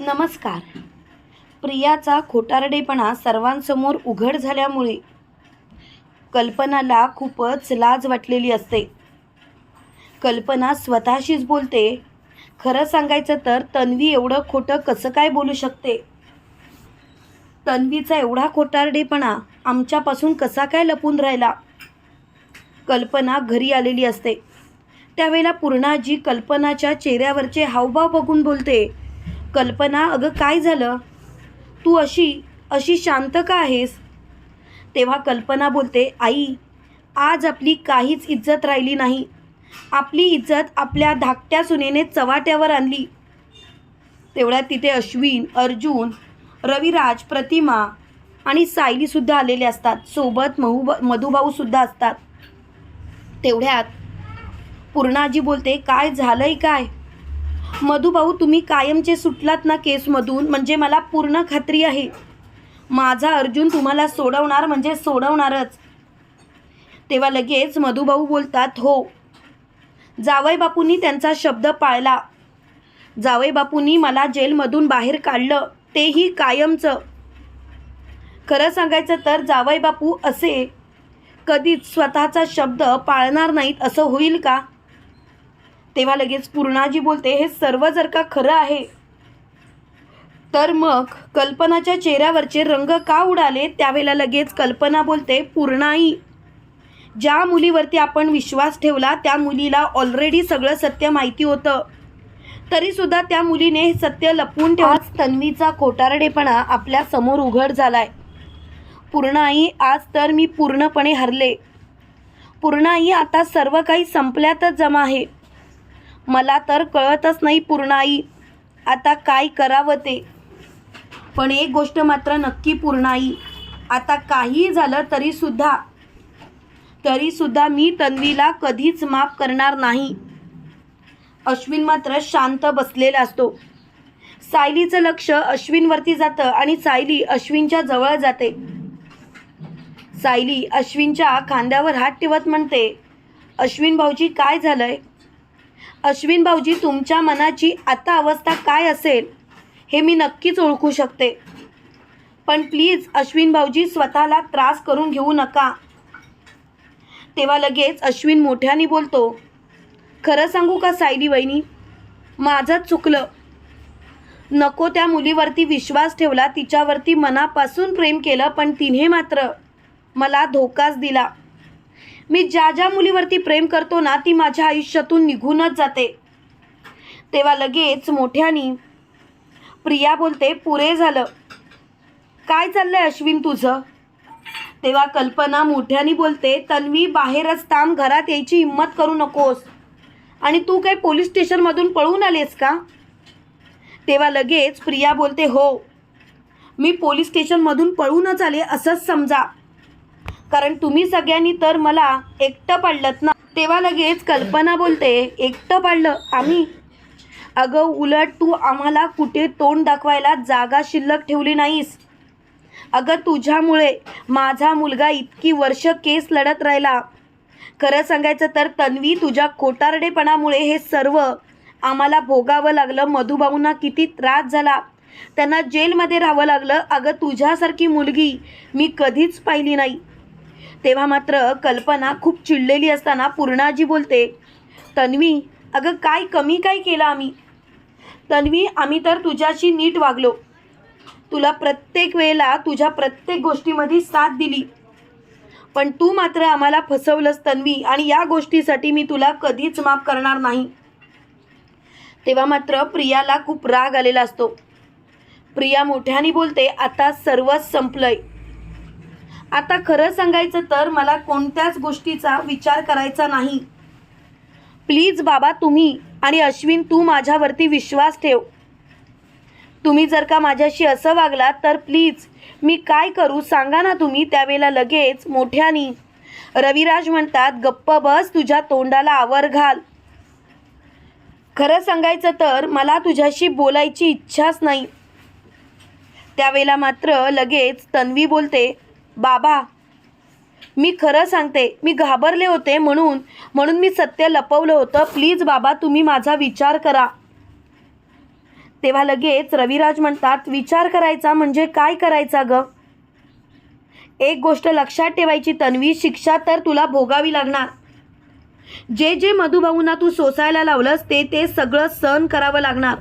नमस्कार. प्रियाचा खोटारडेपणा सर्वांसमोर उघड झाल्यामुळे कल्पनाला खूपच लाज वाटलेली असते. कल्पना स्वतःशीच बोलते. खरं सांगायचं तर तन्वी एवढं खोटं कसं काय बोलू शकते? तन्वीचा एवढा खोटारडेपणा आमच्यापासून कसा काय लपून राहिला? कल्पना घरी आलेली असते. त्यावेळेला पूर्णाजी कल्पनाच्या चेहऱ्यावरचे हावभाव बघून बोलते. कल्पना अगं काय झालं? तू अशी अशी शांत का आहेस? तेव्हा कल्पना बोलते आई आज आपली काहीच इज्जत राहिली नाही. आपली इज्जत आपल्या धाकट्या सुनेने चवाट्यावर आणली. तेवढ्यात तिथे अश्विन अर्जुन रविराज प्रतिमा आणि सायलीसुद्धा आलेले असतात. सोबत महू मधुभाऊसुद्धा असतात. तेवढ्यात पूर्णाजी बोलते काय झालंय काय? मधुभाऊ तुम्ही कायमचे सुटलात ना केसमधून? म्हणजे मला पूर्ण खात्री आहे. माझा अर्जुन तुम्हाला सोडवणार म्हणजे सोडवणारच. तेव्हा लगेच मधुभाऊ बोलतात हो. जावई बापूंनी त्यांचा शब्द पाळला. जावई बापूंनी मला जेलमधून बाहेर काढलं. तेही कायमचं. खरं सांगायचं तर जावई बापू असे कधीच स्वतःचा शब्द पाळणार नाहीत असं होईल का? तेव्हा लगेच पूर्णाजी बोलते हे सर्व जर का खरं आहे तर मग कल्पनाच्या चेहऱ्यावरचे रंग का उडाले? त्यावेळेला लगेच कल्पना बोलते पूर्णाई ज्या मुलीवरती आपण विश्वास ठेवला त्या मुलीला ऑलरेडी सगळं सत्य माहिती होतं. तरीसुद्धा त्या मुलीने हे सत्य लपवून ठेवा तन्वीचा खोटारडेपणा आपल्यासमोर उघड झालाय. पूर्णाई आज तर मी पूर्णपणे हरले. पूर्णाई आता सर्व काही संपल्यातच जमा आहे. मला तर कळतच नाही पूर्णाई. आता काय करावं ते? पण एक गोष्ट मात्र नक्की पूर्णाई. आता काही झालं तरीसुद्धा तरीसुद्धा मी तन्वीला कधीच माफ करणार नाही. अश्विन मात्र शांत बसलेला असतो. सायलीचं लक्ष अश्विनवरती जातं आणि सायली अश्विनच्या जवळ जाते. सायली अश्विनच्या खांद्यावर हात ठेवत म्हणते अश्विन भाऊजी काय झालंय? अश्विन भाऊजी तुमच्या मनाची आता अवस्था काय असेल हे मी नक्कीच ओळखू शकते. पण प्लीज अश्विन भाऊजी स्वतःला त्रास करून घेऊ नका. तेव्हा लगेच अश्विन मोठ्याने बोलतो खरं सांगू का सायली वहिनी? माझंच चुकलं. नको त्या मुलीवरती विश्वास ठेवला तिच्यावरती मनापासून प्रेम केलं पण तिने मात्र मला धोकाच दिला. मी ज्या ज्या मुलीवरती प्रेम करतो ना ती माझ्या आयुष्यातून निघूनच जाते. तेव्हा लगेच मोठ्यानी प्रिया बोलते पुरे झालं. काय चाललंय अश्विन तुझं? तेव्हा कल्पना मोठ्यानी बोलते तन्वी बाहेरच थांब घरात यायची हिंमत करू नकोस. आणि तू काय पोलीस स्टेशनमधून पळून आलेस का? तेव्हा लगेच प्रिया बोलते हो. मी पोलीस स्टेशनमधून पळूनच आले असंच समजा. कारण तुम्ही सगळ्यांनी तर मला एकटं पाडलं ना. तेव्हा लगेच कल्पना बोलते एकटं पाडलं? आम्ही? अगं उलट तू आम्हाला कुठे तोंड दाखवायला जागा शिल्लक ठेवली नाहीस. अगं तुझ्यामुळे माझा मुलगा इतकी वर्ष केस लढत राहिला. खरं सांगायचं तर तन्वी तुझ्या खोटारडेपणामुळे हे सर्व आम्हाला भोगावं लागलं. मधुभाऊंना किती त्रास झाला. त्यांना जेलमध्ये राहावं लागलं. अगं तुझ्यासारखी मुलगी मी कधीच पाहिली नाही. तेव्हा मात्र कल्पना खूप चिडलेली असताना पूर्णाजी बोलते तन्वी अगं काय कमी काय केलं आम्ही? तन्वी आम्ही तर तुझ्याशी नीट वागलो. तुला प्रत्येक वेळेला तुझ्या प्रत्येक गोष्टीमध्ये साथ दिली. पण तू मात्र आम्हाला फसवलंस तन्वी आणि या गोष्टीसाठी मी तुला कधीच माफ करणार नाही. तेव्हा मात्र प्रियाला खूप राग आलेला असतो. प्रिया मोठ्याने बोलते आता सर्वच संपलंय. आता खरं सांगायचं तर मला कोणत्याच गोष्टीचा विचार करायचा नाही. प्लीज बाबा तुम्ही आणि अश्विन तू माझ्यावरती विश्वास ठेव. तुम्ही जर का माझ्याशी असं वागलात तर प्लीज मी काय करू सांगा ना तुम्ही त्यावेळेला लगेच मोठ्यानी. रविराज म्हणतात गप्प बस तुझ्या तोंडाला आवर घाल. खरं सांगायचं तर मला तुझ्याशी बोलायची इच्छाच नाही. त्यावेळेला मात्र लगेच तन्वी बोलते बाबा मी खरं सांगते मी घाबरले होते म्हणून म्हणून मी सत्य लपवलं होतं. प्लीज बाबा तुम्ही माझा विचार करा. तेव्हा लगेच रविराज म्हणतात विचार करायचा म्हणजे काय करायचा ग? एक गोष्ट लक्षात ठेवायची तन्वी शिक्षा तर तुला भोगावी लागणार. जे जे मधुभाऊंना तू सोसायला लावलंस ते ते सगळं सहन करावं लागणार.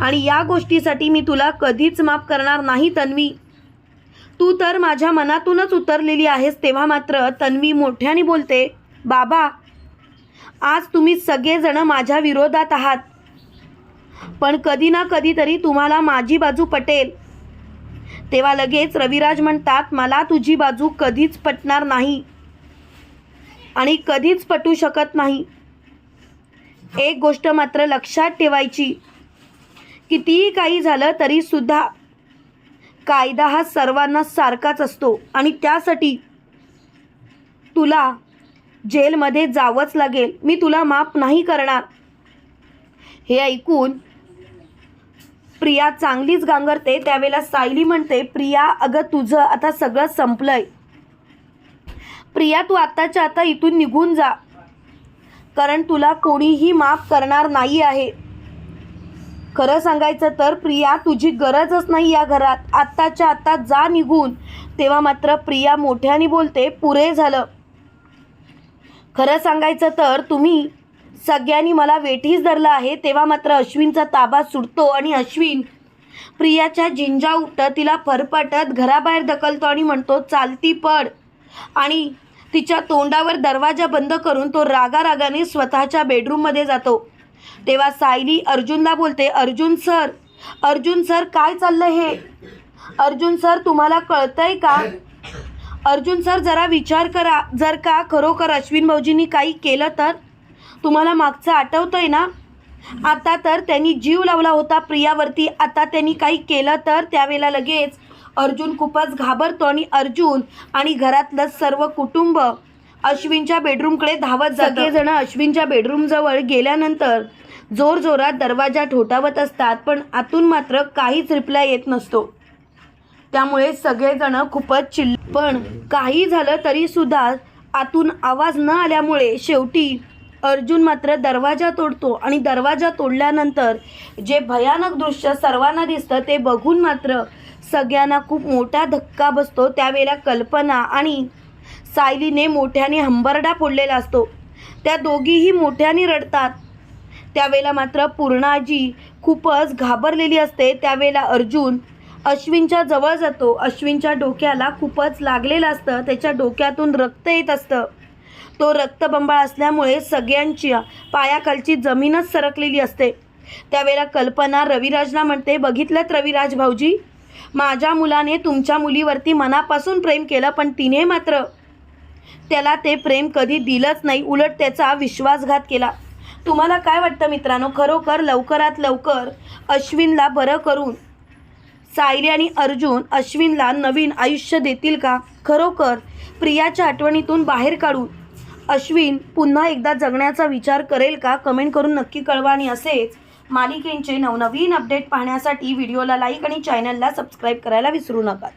आणि या गोष्टीसाठी मी तुला कधीच माफ करणार नाही तन्वी. तू तर माझ्या मनातूनच उतरलेली आहेस तेव्हा मात्र तन्वी मोठ्याने बोलते बाबा आज तुम्ही सगळेजण माझ्या विरोधात आहात. पण कधी ना कधीतरी तुम्हाला माझी बाजू पटेल. तेव्हा लगेच रविराज म्हणतात मला तुझी बाजू कधीच पटणार नाही आणि कधीच पटू शकत नाही. एक गोष्ट मात्र लक्षात ठेवायची कितीही काही झालं तरीसुद्धा कायदा हा सर्वांना सारखाच असतो आणि त्यासाठी तुला जेलमध्ये जावंच लागेल. मी तुला माफ नाही करणार. हे ऐकून प्रिया चांगलीच गांगरते. त्यावेळेला सायली म्हणते प्रिया अगं तुझं आता सगळं संपलंय. प्रिया तू आत्ताच्या आता इथून निघून जा. कारण तुला कोणीही माफ करणार नाही आहे खरं सांगायचं तर प्रिया तुझी गरजच नाही या घरात. आत्ताच्या आत्ता जा निघून. तेव्हा मात्र प्रिया मोठ्याने बोलते पुरे झालं. खरं सांगायचं तर तुम्ही सगळ्यांनी मला वेठीच धरलं आहे तेव्हा मात्र अश्विनचा ताबा सुटतो आणि अश्विन प्रियाच्या जिंजा उठतं तिला फरफटत घराबाहेर ढकलतो आणि म्हणतो चालती पड. आणि तिच्या तोंडावर दरवाजा बंद करून तो रागारागाने स्वतःच्या बेडरूममध्ये जातो. तेव्हा सायली अर्जुनला बोलते अर्जुन सर अर्जुन सर काय चाललं हे? अर्जुन सर तुम्हाला कळतंय का? अर्जुन सर जरा विचार करा. जर का खरोखर अश्विन भाऊजींनी काही केलं तर? तुम्हाला मागचं आठवतंय ना? आता तर त्यांनी जीव लावला होता प्रियावरती. आता त्यांनी काही केलं तर? त्यावेळेला लगेच अर्जुन खूपच घाबरतो आणि अर्जुन आणि घरातलं सर्व कुटुंब अश्विनच्या बेडरूमकडे धावत जाते. जण अश्विनच्या बेडरूमजवळ गेल्यानंतर जोरजोरात दरवाजा ठोठावत असतात पण आतून मात्र काहीच रिप्लाय येत नसतो. त्यामुळे सगळेजण खूपच चिल्ल पण काही झालं तरी सुद्धा आतून आवाज न आल्यामुळे शेवटी अर्जुन मात्र दरवाजा तोडतो आणि दरवाजा तोडल्यानंतर जे भयानक दृश्य सर्वांना दिसतं ते बघून मात्र सगळ्यांना खूप मोठा धक्का बसतो. त्यावेळेला कल्पना आणि सायलीने मोठ्याने हंबरडा फोडलेला असतो. त्या दोघीही मोठ्याने रडतात. त्यावेळेला मात्र पूर्णाजी खूपच घाबरलेली असते. त्यावेळेला अर्जुन अश्विनच्या जवळ जातो. अश्विनच्या डोक्याला खूपच लागलेलं असतं. त्याच्या डोक्यातून रक्त येत असतं. तो रक्तबंबाळ असल्यामुळे सगळ्यांच्या पायाखालची जमीनच सरकलेली असते. त्यावेळेला कल्पना रविराजला म्हणते बघितलंत रविराज भाऊजी? माझ्या मुलाने तुमच्या मुलीवरती मनापासून प्रेम केलं पण तिने मात्र त्याला ते प्रेम कधी दिलंच नाही उलट त्याचा विश्वासघात केला. तुम्हाला काय वाटतं मित्रांनो? खरोखर लवकरात लवकर अश्विनला बरं करून सायली आणि अर्जुन अश्विनला नवीन आयुष्य देतील का? खरोखर प्रियाच्या आठवणीतून बाहेर काढून अश्विन पुन्हा एकदा जगण्याचा विचार करेल का? कमेंट करून नक्की कळवा आणि असेच मालिकेंचे नवनवीन अपडेट पाहण्यासाठी व्हिडिओला लाईक आणि चॅनलला सबस्क्राईब करायला विसरू नका.